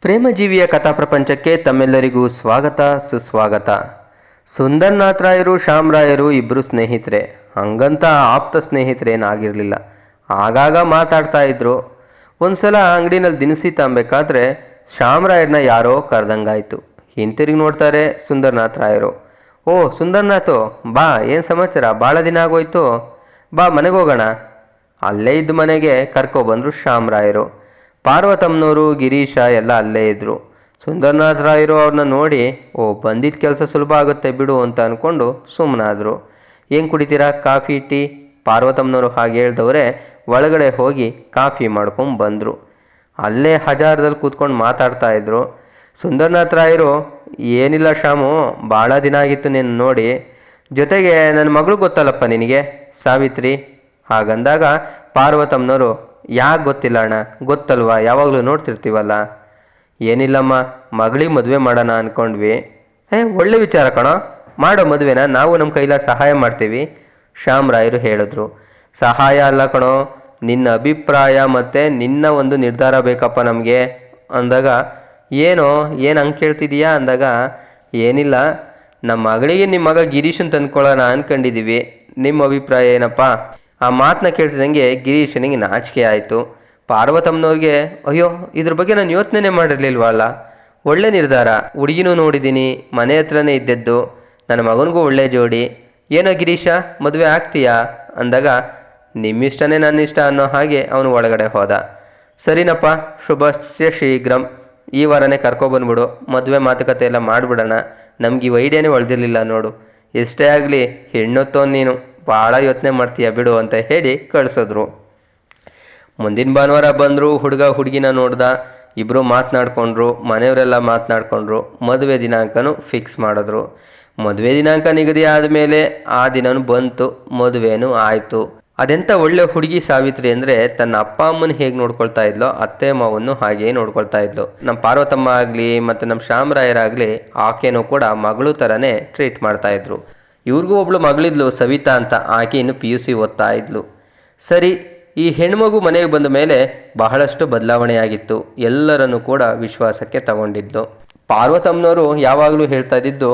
ಪ್ರೇಮಜೀವಿಯ ಕಥಾ ಪ್ರಪಂಚಕ್ಕೆ ತಮ್ಮೆಲ್ಲರಿಗೂ ಸ್ವಾಗತ, ಸುಸ್ವಾಗತ. ಸುಂದರ್ನಾಥ್ ರಾಯರು ಶ್ಯಾಮ್ ರಾಯರು ಇಬ್ಬರು ಸ್ನೇಹಿತರೆ. ಹಂಗಂತ ಆಪ್ತ ಸ್ನೇಹಿತರೇನಾಗಿರಲಿಲ್ಲ. ಆಗಾಗ ಮಾತಾಡ್ತಾ ಇದ್ರು. ಒಂದ್ಸಲ ಅಂಗಡಿನಲ್ಲಿ ದಿನಸಿ ತಂಬೇಕಾದ್ರೆ ಶ್ಯಾಮ್ ರಾಯರ್ನ ಯಾರೋ ಕರೆದಂಗಾಯ್ತು. ಹಿಂತಿರುಗಿ ನೋಡ್ತಾರೆ ಸುಂದರ್ನಾಥ್ ರಾಯರು ಓ, ಸುಂದರ್ನಾಥು, ಬಾ, ಏನು ಸಮಾಚಾರ? ಭಾಳ ದಿನ ಆಗೋಯ್ತು. ಬಾ ಮನೆಗೆ ಹೋಗೋಣ ಅಲ್ಲೇ ಇದ್ದ ಮನೆಗೆ ಕರ್ಕೊಬಂದರು ಶ್ಯಾಮ್ ರಾಯರು ಪಾರ್ವತಮ್ಮನವರು ಗಿರೀಶ ಎಲ್ಲ ಅಲ್ಲೇ ಇದ್ದರು ಸುಂದರನಾಥ್ ರಾಯರು ಅವ್ರನ್ನ ನೋಡಿ, ಓ ಬಂದಿದ್ದ ಕೆಲಸ ಸುಲಭ ಆಗುತ್ತೆ ಬಿಡು ಅಂತ ಅಂದ್ಕೊಂಡು ಸುಮ್ಮನಾದರು ಏನು ಕುಡಿತೀರಾ? Coffee, tea? ಪಾರ್ವತಮ್ಮನವರು ಹಾಗೆ ಹೇಳ್ದವ್ರೆ, ಒಳಗಡೆ ಹೋಗಿ ಕಾಫಿ ಮಾಡ್ಕೊಂಡು ಬಂದರು. ಅಲ್ಲೇ ಹಜಾರದಲ್ಲಿ ಕೂತ್ಕೊಂಡು ಮಾತಾಡ್ತಾ ಇದ್ರು. ಸುಂದರನಾಥ್ ರಾಯರು ಏನಿಲ್ಲ ಶಾಮು ಭಾಳ ದಿನ ಆಗಿತ್ತು ನೀನು ನೋಡಿ. ಜೊತೆಗೆ ನನ್ನ ಮಗಳು ಗೊತ್ತಲ್ಲಪ್ಪ ನಿನಗೆ? ಸಾವಿತ್ರಿ? ಹಾಗಂದಾಗ ಪಾರ್ವತಮ್ಮನವರು ಯಾಕೆ ಗೊತ್ತಿಲ್ಲ ಅಣ್ಣ? ಗೊತ್ತಲ್ವಾ? ಯಾವಾಗಲೂ ನೋಡ್ತಿರ್ತೀವಲ್ಲ. ಏನಿಲ್ಲಮ್ಮ, ಮಗಳಿಗೆ ಮದುವೆ ಮಾಡೋಣ ಅಂದ್ಕೊಂಡ್ವಿ ಹೇ ಒಳ್ಳೆ ವಿಚಾರ ಕಣೋ. ಮಾಡೋ ಮದುವೆನ ನಾವು ನಮ್ಮ ಕೈಲ ಸಹಾಯ ಮಾಡ್ತೀವಿ, ಶ್ಯಾಮ್ ರಾಯರು ಹೇಳಿದ್ರು. ಸಹಾಯ ಅಲ್ಲ ಕಣೋ, ನಿನ್ನ ಅಭಿಪ್ರಾಯ ಮತ್ತು ನಿನ್ನ ಒಂದು ನಿರ್ಧಾರ ಬೇಕಪ್ಪ ನಮಗೆ. ಅಂದಾಗ, ಏನೋ, ಏನು ಹಂಗೆ ಕೇಳ್ತಿದೀಯಾ? ಅಂದಾಗ, ಏನಿಲ್ಲ. ನಮ್ಮ ಮಗಳಿಗೆ ನಿಮ್ಮ ಮಗ ಗಿರೀಶನ್ ತಂದ್ಕೊಳ್ಳೋಣ ಅಂದ್ಕೊಂಡಿದ್ದೀವಿ ನಿಮ್ಮ ಅಭಿಪ್ರಾಯ ಏನಪ್ಪ? ಆ ಮಾತನ್ನ ಕೇಳಿಸಿದಂಗೆ ಗಿರೀಶನಿಗೆ ನಾಚಿಕೆ ಆಯಿತು. ಪಾರ್ವತಮ್ಮನವ್ರಿಗೆ, ಅಯ್ಯೋ, ಇದ್ರ ಬಗ್ಗೆ ನಾನು ಯೋಚನೆ ಮಾಡಿರಲಿಲ್ವಲ್ಲ? ಒಳ್ಳೆ ನಿರ್ಧಾರ. ಹುಡುಗಿನೂ ನೋಡಿದ್ದೀನಿ ಮನೆ ಹತ್ರನೇ ಇದ್ದದ್ದು. ನನ್ನ ಮಗನಿಗೂ ಒಳ್ಳೆ ಜೋಡಿ. ಏನೋ ಗಿರೀಶ, ಮದುವೆ ಆಗ್ತೀಯಾ? ಅಂದಾಗ, ನಿಮ್ಮಿಷ್ಟನೇ ನನ್ನ ಇಷ್ಟ ಅನ್ನೋ ಹಾಗೆ ಅವನು ಒಳಗಡೆ ಹೋದ. ಸರಿನಪ್ಪ ಶುಭಸ್ಯ ಶೀಘ್ರಂ. ಈ ವಾರನೇ ಕರ್ಕೊಬಂದ್ಬಿಡು ಮದುವೆ ಮಾತುಕತೆ ಎಲ್ಲ ಮಾಡಿಬಿಡೋಣ. ನಮ್ಗೆ ಈ ಐಡಿಯಾನೇ ಒಳ್ದಿರಲಿಲ್ಲ ನೋಡು. ಎಷ್ಟೇ ಆಗಲಿ ಹೆಣ್ಣೊತ್ತೋ ನೀನು. ಭಾಳ ಯೋಚನೆ ಮಾಡ್ತೀಯ ಬಿಡು ಅಂತ ಹೇಳಿ ಕಳಿಸಿದ್ರು. ಮುಂದಿನ ಭಾನುವಾರ ಬಂದರು, ಹುಡುಗ ಹುಡುಗಿನ ನೋಡ್ದ ಇಬ್ಬರು ಮಾತನಾಡ್ಕೊಂಡ್ರು, ಮನೆಯವರೆಲ್ಲ ಮಾತನಾಡ್ಕೊಂಡ್ರು, ಮದುವೆ ದಿನಾಂಕನೂ ಫಿಕ್ಸ್ ಮಾಡಿದ್ರು. ಮದುವೆ ದಿನಾಂಕ ನಿಗದಿ ಆದಮೇಲೆ ಆ ದಿನವೂ ಬಂತು, ಮದುವೆನೂ ಆಯಿತು. ಅದೆಂಥ ಒಳ್ಳೆ ಹುಡುಗಿ ಸಾವಿತ್ರಿ ಅಂದರೆ ತನ್ನ ಅಪ್ಪ ಅಮ್ಮನ ಹೇಗೆ ನೋಡ್ಕೊಳ್ತಾ ಇದ್ಲೋ ಅತ್ತೆ ಮಾವನ್ನು ಹಾಗೆಯೇ ನೋಡ್ಕೊಳ್ತಾ ಇದ್ಲು. ನಮ್ಮ ಪಾರ್ವತಮ್ಮ ಆಗಲಿ ಮತ್ತು ನಮ್ಮ ಶ್ಯಾಮರಾಯರಾಗಲಿ ಆಕೆನೂ ಕೂಡ ಮಗಳು ಥರನೇ ಟ್ರೀಟ್ ಮಾಡ್ತಾ ಇದ್ರು. ಇವ್ರಿಗೂ ಒಬ್ಳು ಮಗಳಿದ್ಲು ಸವಿತಾ ಅಂತ ಆಕೆ ಇನ್ನು ಪಿ ಯು ಸಿ ಓದ್ತಾ ಇದ್ಲು. ಸರಿ, ಈ ಹೆಣ್ಮಗು ಮನೆಗೆ ಬಂದ ಮೇಲೆ ಬಹಳಷ್ಟು ಬದಲಾವಣೆಯಾಗಿತ್ತು. ಎಲ್ಲರನ್ನು ಕೂಡ ವಿಶ್ವಾಸಕ್ಕೆ ತಗೊಂಡಿದ್ದು ಪಾರ್ವತಮ್ಮನವರು ಯಾವಾಗಲೂ ಹೇಳ್ತಾ ಇದ್ದಿದ್ದು,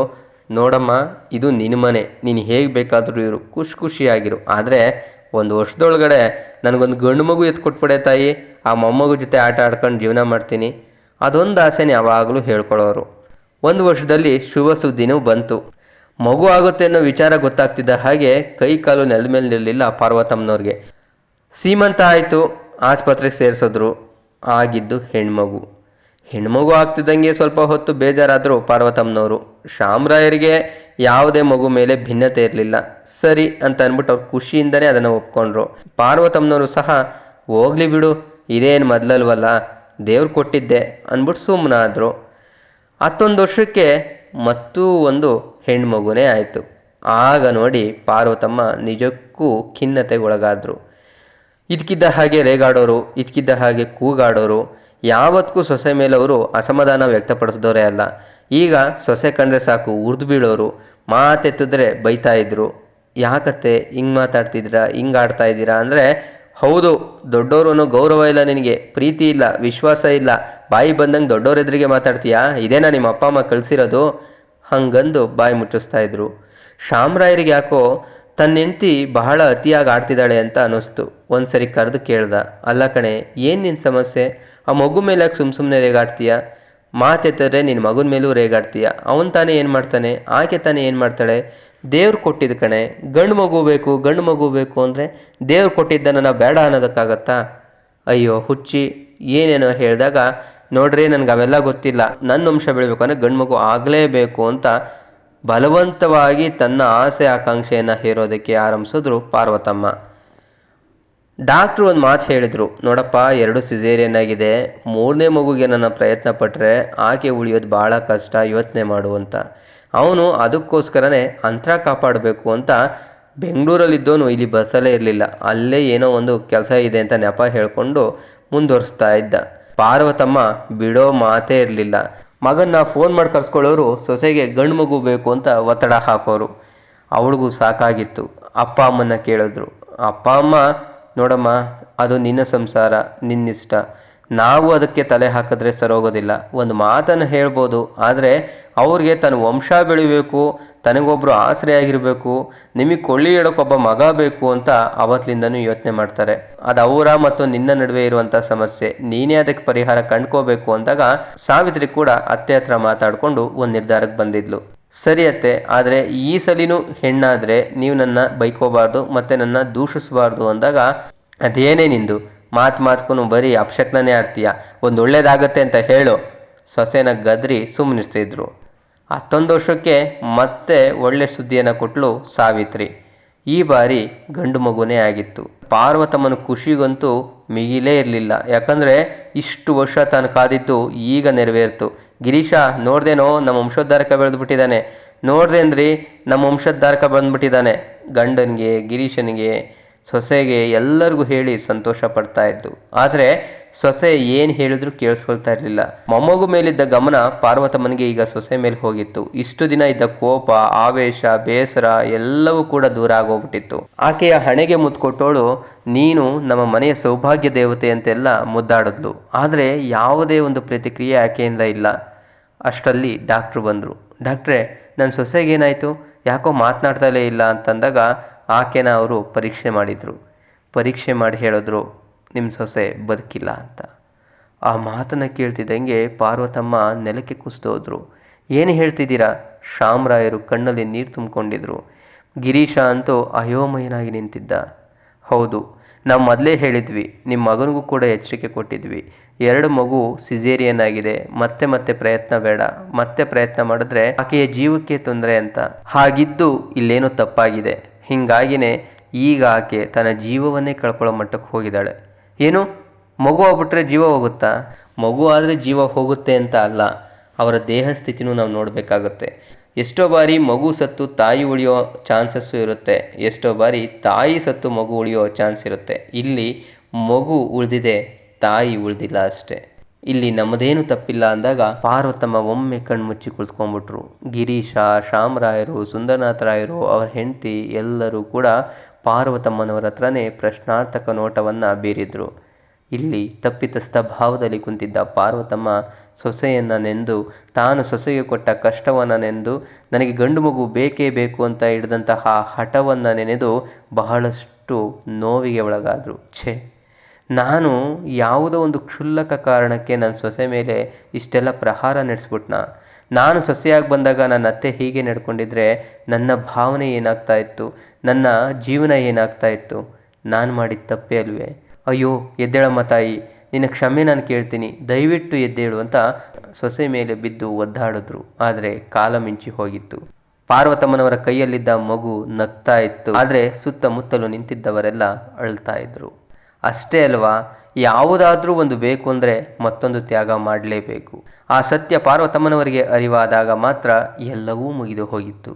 ನೋಡಮ್ಮ, ಇದು ನಿನ್ನ ಮನೆ, ನೀನು ಹೇಗೆ ಬೇಕಾದರೂ ಇರು, ಖುಷಿ ಖುಷಿಯಾಗಿರು. ಆದರೆ ಒಂದು ವರ್ಷದೊಳಗಡೆ ನನಗೊಂದು ಗಂಡು ಮಗು ಎತ್ಕೊಟ್ಬಿಡೆ ತಾಯಿ, ಆ ಮೊಮ್ಮಗು ಜೊತೆ ಆಟ ಆಡ್ಕೊಂಡು ಜೀವನ ಮಾಡ್ತೀನಿ. ಅದೊಂದು ಆಸೆನೇ ಯಾವಾಗಲೂ ಹೇಳ್ಕೊಳ್ಳೋರು ಒಂದು ವರ್ಷದಲ್ಲಿ ಶುಭ ಸುದ್ದಿನೂ ಬಂತು. ಮಗು ಆಗುತ್ತೆ ಅನ್ನೋ ವಿಚಾರ ಗೊತ್ತಾಗ್ತಿದ್ದ ಹಾಗೆ ಕೈ ಕಾಲು ನೆಲದ ಮೇಲೆ ನಿಲ್ಲಲಿಲ್ಲ ಪಾರ್ವತಮ್ಮನವ್ರಿಗೆ. ಸೀಮಂತ ಆಯಿತು, ಆಸ್ಪತ್ರೆಗೆ ಸೇರಿಸಿದ್ರು, ಆಗಿದ್ದು ಹೆಣ್ಮಗು. ಹೆಣ್ಮಗು ಆಗ್ತಿದ್ದಂಗೆ ಸ್ವಲ್ಪ ಹೊತ್ತು ಬೇಜಾರಾದರು ಪಾರ್ವತಮ್ಮನವರು. ಶ್ಯಾಮರಾಯರಿಗೆ ಯಾವುದೇ ಮಗು ಮೇಲೆ ಭಿನ್ನತೆ ಇರಲಿಲ್ಲ. ಸರಿ ಅಂತ ಅಂದ್ಬಿಟ್ಟು ಅವ್ರು ಖುಷಿಯಿಂದನೇ ಅದನ್ನು ಒಪ್ಕೊಂಡ್ರು. ಪಾರ್ವತಮ್ಮನವರು ಸಹ, ಹೋಗ್ಲಿ ಬಿಡು, ಇದೇನು ಮೊದಲಲ್ವಲ್ಲ, ದೇವ್ರು ಕೊಟ್ಟಿದ್ದೆ ಅಂದ್ಬಿಟ್ಟು ಸುಮ್ಮನಾದರು ಹತ್ತೊಂದು ವರ್ಷಕ್ಕೆ ಮತ್ತೂ ಒಂದು ಹೆಣ್ಮಗುನೇ ಆಯಿತು. ಆಗ ನೋಡಿ ಪಾರ್ವತಮ್ಮ ನಿಜಕ್ಕೂ ಖಿನ್ನತೆಗೊಳಗಾದರು. ಇದಕ್ಕಿದ್ದ ಹಾಗೆ ರೇಗಾಡೋರು ಇದಕ್ಕಿದ್ದ ಹಾಗೆ ಕೂಗಾಡೋರು ಯಾವತ್ತಿಗೂ ಸೊಸೆ ಮೇಲೆ ಅವರು ಅಸಮಾಧಾನ ವ್ಯಕ್ತಪಡಿಸಿದವರೇ ಅಲ್ಲ. ಈಗ ಸೊಸೆ ಕಂಡ್ರೆ ಸಾಕು ಉರ್ದು ಬೀಳೋರು, ಮಾತೆತ್ತಿದ್ರೆ ಬೈತಾ ಇದ್ರು. ಯಾಕತ್ತೆ, ಹಿಂಗೆ ಮಾತಾಡ್ತಿದ್ದೀರಾ, ಹಿಂಗೆ ಆಡ್ತಾ ಇದ್ದೀರಾ ಅಂದರೆ ಹೌದು ದೊಡ್ಡವರು ಅನ್ನೋ ಗೌರವ ಇಲ್ಲ ನಿನಗೆ, ಪ್ರೀತಿ ಇಲ್ಲ, ವಿಶ್ವಾಸ ಇಲ್ಲ. ಬಾಯಿ ಬಂದಂಗೆ ದೊಡ್ಡವ್ರ ಎದುರಿಗೆ ಮಾತಾಡ್ತೀಯಾ? ಇದೇನಾ ನಿಮ್ಮ ಅಪ್ಪ ಅಮ್ಮ ಕಳಿಸಿರೋದು? ಹಂಗಂದು ಬಾಯಿ ಮುಚ್ಚಿಸ್ತಾ ಇದ್ರು. ಶಾಮ್ರಾಯರಿಗೆ ಯಾಕೋ ತನ್ನ ಹೆಂಡತಿ ಬಹಳ ಅತಿಯಾಗಿ ಆಡ್ತಿದ್ದಾಳೆ ಅಂತ ಅನ್ನಿಸ್ತು. ಒಂದು ಸರಿ ಕರೆದು ಕೇಳ್ದ. ಅಲ್ಲ ಕಣೆ, ಏನು ನಿನ್ನ ಸಮಸ್ಯೆ? ಆ ಮಗು ಮೇಲೆ ಯಾಕೆ ಸುಮ್ಮ ಸುಮ್ಮನೆ ರೇಗಾಡ್ತೀಯ? ಮಾತೆತ್ತಿದ್ರೆ ನಿನ್ನ ಮಗನ ಮೇಲೂ ರೇಗಾಡ್ತೀಯ? ಅವನು ತಾನೇ ಏನು ಮಾಡ್ತಾನೆ? ಆಕೆ ತಾನೇ ಏನು ಮಾಡ್ತಾಳೆ? ದೇವ್ರು ಕೊಟ್ಟಿದ್ದ ಕಣೆ, ಗಂಡು ಮಗು ಬೇಕು, ಗಂಡು ಮಗು ಬೇಕು ಅಂದರೆ ದೇವ್ರು ಕೊಟ್ಟಿದ್ದನ್ನು ನಾವು ಬೇಡ ಅನ್ನೋದಕ್ಕಾಗತ್ತಾ? ಅಯ್ಯೋ, ಹುಚ್ಚಿ, ಏನೇನೋ ಹೇಳಿದಾಗ ನೋಡ್ರಿ ನನಗೆ ಅವೆಲ್ಲ ಗೊತ್ತಿಲ್ಲ. ನನ್ನ ವಂಶ ಬೆಳಿಬೇಕು ಅಂದರೆ ಗಂಡು ಮಗು ಆಗಲೇಬೇಕು ಅಂತ ಬಲವಂತವಾಗಿ ತನ್ನ ಆಸೆ, ಆಕಾಂಕ್ಷೆಯನ್ನು ಹೇರೋದಕ್ಕೆ ಆರಂಭಿಸಿದ್ರು ಪಾರ್ವತಮ್ಮ. ಡಾಕ್ಟ್ರು ಒಂದು ಮಾತು ಹೇಳಿದರು, ನೋಡಪ್ಪ, ಎರಡು ಸಿಸೇರಿಯನ್ ಆಗಿದೆ ಮೂರನೇ ಮಗುಗೆ ನನ್ನ ಪ್ರಯತ್ನ ಪಟ್ಟರೆ ಆಕೆ ಉಳಿಯೋದು ಭಾಳ ಕಷ್ಟ, ಯೋಚನೆ ಮಾಡು ಅಂತ. ಅವನು ಅದಕ್ಕೋಸ್ಕರನೇ ಅಂತರ ಕಾಪಾಡಬೇಕು ಅಂತ ಬೆಂಗಳೂರಲ್ಲಿದ್ದೋನು ಇಲ್ಲಿ ಬಸ್ಸಲ್ಲೇ ಇರಲಿಲ್ಲ. ಅಲ್ಲೇ ಏನೋ ಒಂದು ಕೆಲಸ ಇದೆ ಅಂತ ನೆಪ ಹೇಳ್ಕೊಂಡು ಮುಂದುವರಿಸ್ತಾ ಇದ್ದ. ಪಾರ್ವತಮ್ಮ, ಬಿಡೋ ಮಾತೇ ಇರಲಿಲ್ಲ. ಮಗನ್ನ ಫೋನ್ ಮಾಡಿ ಕರ್ಸ್ಕೊಳ್ಳೋರು ಸೊಸೆಗೆ ಗಂಡು ಮಗು ಬೇಕು ಅಂತ ಒತ್ತಡ ಹಾಕೋರು. ಅವಳಿಗೂ ಸಾಕಾಗಿತ್ತು. ಅಪ್ಪ ಅಮ್ಮನ್ನ ಕೇಳಿದ್ರು. ಅಪ್ಪ ಅಮ್ಮ ನೋಡಮ್ಮ, ಅದು ನಿನ್ನ ಸಂಸಾರ, ನಿನ್ನಿಷ್ಟ. ನಾವು ಅದಕ್ಕೆ ತಲೆ ಹಾಕಿದ್ರೆ ಸರೋಗೋದಿಲ್ಲ. ಒಂದು ಮಾತನ್ನು ಹೇಳ್ಬೋದು, ಆದರೆ ಅವ್ರಿಗೆ ತನ್ನ ವಂಶ ಬೆಳಿಬೇಕು ತನಗೊಬ್ಬರು ಆಗಿರಬೇಕು ನಿಮಗೆ ಕೊಳ್ಳಿ ಹೇಳೋಕ್ಕೊಬ್ಬ ಮಗ ಬೇಕು ಅಂತ ಅವತ್ತಿಂದನೂ ಯೋಚನೆ ಮಾಡ್ತಾರೆ. ಅದು ಅವರ ಮತ್ತು ನಿನ್ನ ನಡುವೆ ಇರುವಂಥ ಸಮಸ್ಯೆ. ನೀನೇ ಅದಕ್ಕೆ ಪರಿಹಾರ ಕಂಡ್ಕೋಬೇಕು ಅಂದಾಗ ಸಾವಿತ್ರಿ ಕೂಡ ಅತ್ತೆ ಹತ್ರ ಮಾತಾಡಿಕೊಂಡು ಒಂದು ನಿರ್ಧಾರಕ್ಕೆ ಬಂದಿದ್ಲು. ಸರಿ ಅತ್ತೆ ಆದರೆ ಈ ಸಲಿನೂ ಹೆಣ್ಣಾದರೆ ನೀವು ನನ್ನ ಬೈಕೋಬಾರ್ದು, ಮತ್ತು ನನ್ನ ದೂಷಿಸಬಾರ್ದು ಅಂದಾಗ ಅದೇನೇ ನಿಂದು? ಮಾತು ಮಾತ್ಕೂ ಬರೀ ಅಪಶಕ್ನೇ ಆಡ್ತೀಯ? ಒಂದು ಒಳ್ಳೇದಾಗತ್ತೆ ಅಂತ ಹೇಳು. ಸೊಸೆನ ಗದ್ರಿ ಸುಮ್ಮನಿರ್ತಿದ್ರು ಹತ್ತೊಂದು ವರ್ಷಕ್ಕೆ ಮತ್ತೆ ಒಳ್ಳೆ ಸುದ್ದಿಯನ್ನು ಕೊಟ್ಟಳು ಸಾವಿತ್ರಿ. ಈ ಬಾರಿ ಗಂಡು ಮಗುನೇ ಆಗಿತ್ತು. ಪಾರ್ವತಮ್ಮನ ಖುಷಿಗಂತೂ ಮಿಗಿಲೇ ಇರಲಿಲ್ಲ. ಯಾಕಂದರೆ ಇಷ್ಟು ವರ್ಷ ತಾನು ಕಾದಿದ್ದು ಈಗ ನೆರವೇರ್ತು. ಗಿರೀಶ, ನೋಡ್ದೇನೋ ನಮ್ಮ ವಂಶೋದ್ಧಾರಕ ಬೆಳೆದ್ಬಿಟ್ಟಿದ್ದಾನೆ. ನೋಡ್ದೆ ಅಂದ್ರಿ ನಮ್ಮ ವಂಶೋದ್ಧಾರಕ ಬಂದ್ಬಿಟ್ಟಿದ್ದಾನೆ. ಗಂಡನಿಗೆ, ಗಿರೀಶನಿಗೆ ಸೊಸೆಗೆ ಎಲ್ಲರಿಗೂ ಹೇಳಿ ಸಂತೋಷ ಪಡ್ತಾ ಇದ್ದು. ಆದರೆ ಸೊಸೆ ಏನು ಹೇಳಿದ್ರು ಕೇಳಿಸ್ಕೊಳ್ತಾ ಇರಲಿಲ್ಲ. ಮೊಮ್ಮಗು ಮೇಲಿದ್ದ ಗಮನ ಪಾರ್ವತಮ್ಮನಿಗೆ ಈಗ ಸೊಸೆ ಮೇಲೆ ಹೋಗಿತ್ತು. ಇಷ್ಟು ದಿನ ಇದ್ದ ಕೋಪ, ಆವೇಶ, ಬೇಸರ ಎಲ್ಲವೂ ಕೂಡ ದೂರ ಆಗೋಗ್ಬಿಟ್ಟಿತ್ತು. ಆಕೆಯ ಹಣೆಗೆ ಮುದ್ದು ಕೊಟ್ಟೋಳು ನೀನು ನಮ್ಮ ಮನೆಯ ಸೌಭಾಗ್ಯ ದೇವತೆ ಅಂತೆಲ್ಲ ಮುದ್ದಾಡಿದ್ಲು. ಆದರೆ ಯಾವುದೇ ಒಂದು ಪ್ರತಿಕ್ರಿಯೆ ಆಕೆಯಿಂದ ಇಲ್ಲ. ಅಷ್ಟರಲ್ಲಿ ಡಾಕ್ಟ್ರು ಬಂದರು. ಡಾಕ್ಟ್ರೆ ನನ್ನ ಸೊಸೆಗೇನಾಯಿತು? ಯಾಕೋ ಮಾತನಾಡ್ತಲೇ ಇಲ್ಲ ಅಂತಂದಾಗ ಆಕೆನ ಅವರು ಪರೀಕ್ಷೆ ಮಾಡಿದರು. ಪರೀಕ್ಷೆ ಮಾಡಿ ಹೇಳಿದ್ರು ನಿಮ್ಮ ಸೊಸೆ ಬದುಕಿಲ್ಲ ಅಂತ. ಆ ಮಾತನ್ನು ಕೇಳ್ತಿದ್ದಂಗೆ ಪಾರ್ವತಮ್ಮ ನೆಲಕ್ಕೆ ಕುಸಿದೋದ್ರು ಏನು ಹೇಳ್ತಿದ್ದೀರಾ? ಶಾಮರಾಯರು ಕಣ್ಣಲ್ಲಿ ನೀರು ತುಂಬಿಕೊಂಡಿದ್ರು. ಗಿರೀಶ ಅಂತೂ ಅಯೋಮಯನಾಗಿ ನಿಂತಿದ್ದ. ಹೌದು ನಾವು ಮೊದಲೇ ಹೇಳಿದ್ವಿ ನಿಮ್ಮ ಮಗನಿಗೂ ಕೂಡ ಎಚ್ಚರಿಕೆ ಕೊಟ್ಟಿದ್ವಿ. ಎರಡು ಮಗು ಸಿಜೇರಿಯನ್ ಆಗಿದೆ, ಮತ್ತೆ ಮತ್ತೆ ಪ್ರಯತ್ನ ಬೇಡ, ಮತ್ತೆ ಪ್ರಯತ್ನ ಮಾಡಿದ್ರೆ ಆಕೆಯ ಜೀವಕ್ಕೆ ತೊಂದರೆ ಅಂತ. ಹಾಗಿದ್ದು ಇಲ್ಲೇನೋ ತಪ್ಪಾಗಿದೆ. ಹೀಗಾಗಿನೇ ಈಗ ಆಕೆ ತನ್ನ ಜೀವವನ್ನೇ ಕಳ್ಕೊಳ್ಳೋ ಮಟ್ಟಕ್ಕೆ ಹೋಗಿದ್ದಾಳೆ. ಏನು? ಮಗು ಆಗ್ಬಿಟ್ರೆ ಜೀವ ಹೋಗುತ್ತಾ? ಮಗು ಆದರೆ ಜೀವ ಹೋಗುತ್ತೆ ಅಂತ ಅಲ್ಲ. ಅವರ ದೇಹ ಸ್ಥಿತಿನೂ ನಾವು ನೋಡಬೇಕಾಗುತ್ತೆ. ಎಷ್ಟೋ ಬಾರಿ ಮಗು ಸತ್ತು ತಾಯಿ ಉಳಿಯೋ ಚಾನ್ಸಸ್ಸು ಇರುತ್ತೆ. ಎಷ್ಟೋ ಬಾರಿ ತಾಯಿ ಸತ್ತು ಮಗು ಉಳಿಯೋ ಚಾನ್ಸ್ ಇರುತ್ತೆ. ಇಲ್ಲಿ ಮಗು ಉಳಿದಿದೆ, ತಾಯಿ ಉಳಿದಿಲ್ಲ ಅಷ್ಟೇ. ಇಲ್ಲಿ ನಮ್ಮದೇನು ತಪ್ಪಿಲ್ಲ ಅಂದಾಗ ಪಾರ್ವತಮ್ಮ ಒಮ್ಮೆ ಕಣ್ಮುಚ್ಚಿ ಕುಳಿತ್ಕೊಂಡ್ಬಿಟ್ರು. ಗಿರೀಶ ಶಾಮರಾಯರು ಸುಂದರನಾಥರಾಯರು, ಅವರ ಹೆಂಡತಿ ಎಲ್ಲರೂ ಕೂಡ ಪಾರ್ವತಮ್ಮನವರ ಹತ್ರನೇ ಪ್ರಶ್ನಾರ್ಥಕ ನೋಟವನ್ನು ಬೀರಿದ್ರು. ಇಲ್ಲಿ ತಪ್ಪಿತಸ್ಥ ಭಾವದಲ್ಲಿ ಕುಂತಿದ್ದ ಪಾರ್ವತಮ್ಮ ಸೊಸೆಯನ್ನು ನೆಂದು, ತಾನು ಸೊಸೆಗೆ ಕೊಟ್ಟ ಕಷ್ಟವನ್ನು ನೆಂದು, ನನಗೆ ಗಂಡು ಮಗು ಬೇಕೇ ಬೇಕು ಅಂತ ಹಿಡಿದಂತಹ ಹಠವನ್ನು ನೆನೆದು ಬಹಳಷ್ಟು ನೋವಿಗೆ ಒಳಗಾದರು. ಛೇ! ನಾನು ಯಾವುದೋ ಒಂದು ಕ್ಷುಲ್ಲಕ ಕಾರಣಕ್ಕೆ ನನ್ನ ಸೊಸೆ ಮೇಲೆ ಇಷ್ಟೆಲ್ಲ ಪ್ರಹಾರ ನಡೆಸ್ಬಿಟ್ನಾ? ನಾನು ಸೊಸೆಯಾಗಿ ಬಂದಾಗ ನನ್ನ ಅತ್ತೆ ಹೀಗೆ ನಡ್ಕೊಂಡಿದ್ರೆ ನನ್ನ ಭಾವನೆ ಏನಾಗ್ತಾ ಇತ್ತು? ನನ್ನ ಜೀವನ ಏನಾಗ್ತಾ ಇತ್ತು? ನಾನು ಮಾಡಿದ ತಪ್ಪೇ ಅಲ್ವೇ? ಅಯ್ಯೋ, ಎದ್ದೇಳಮ್ಮ ತಾಯಿ, ನಿನ್ನ ಕ್ಷಮೆ ನಾನು ಕೇಳ್ತೀನಿ. ದಯವಿಟ್ಟು ಎದ್ದೇಳು ಅಂತ ಸೊಸೆ ಮೇಲೆ ಬಿದ್ದು ಒದ್ದಾಡಿದ್ರು. ಆದರೆ ಕಾಲ ಮಿಂಚಿ ಹೋಗಿತ್ತು. ಪಾರ್ವತಮ್ಮನವರ ಕೈಯಲ್ಲಿದ್ದ ಮಗು ನಗ್ತಾ ಇತ್ತು. ಆದರೆ ಸುತ್ತಮುತ್ತಲು ನಿಂತಿದ್ದವರೆಲ್ಲ ಅಳ್ತಾ ಇದ್ರು. ಅಷ್ಟೇ ಅಲ್ವಾ? ಯಾವುದಾದ್ರೂ ಒಂದು ಬೇಕು ಅಂದರೆ ಮತ್ತೊಂದು ತ್ಯಾಗ ಮಾಡಲೇಬೇಕು. ಆ ಸತ್ಯ ಪಾರ್ವತಮ್ಮನವರಿಗೆ ಅರಿವಾದಾಗ ಮಾತ್ರ ಎಲ್ಲವೂ ಮುಗಿದು ಹೋಗಿತ್ತು.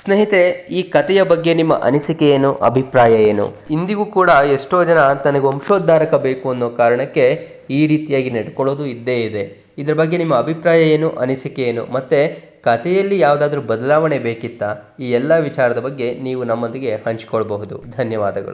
ಸ್ನೇಹಿತರೆ, ಈ ಕಥೆಯ ಬಗ್ಗೆ ನಿಮ್ಮ ಅನಿಸಿಕೆ ಏನು, ಅಭಿಪ್ರಾಯ ಏನು? ಇಂದಿಗೂ ಕೂಡ ಎಷ್ಟೋ ಜನ ತನಗೆ ವಂಶೋದ್ಧಾರಕ ಬೇಕು ಅನ್ನೋ ಕಾರಣಕ್ಕೆ ಈ ರೀತಿಯಾಗಿ ನಡ್ಕೊಳ್ಳೋದು ಇದ್ದೇ ಇದೆ. ಇದರ ಬಗ್ಗೆ ನಿಮ್ಮ ಅಭಿಪ್ರಾಯ ಏನು, ಅನಿಸಿಕೆ ಏನು? ಮತ್ತು ಕಥೆಯಲ್ಲಿ ಯಾವುದಾದ್ರೂ ಬದಲಾವಣೆ ಬೇಕಿತ್ತಾ? ಈ ಎಲ್ಲ ವಿಚಾರದ ಬಗ್ಗೆ ನೀವು ನಮ್ಮೊಂದಿಗೆ ಹಂಚಿಕೊಳ್ಬಹುದು. ಧನ್ಯವಾದಗಳು.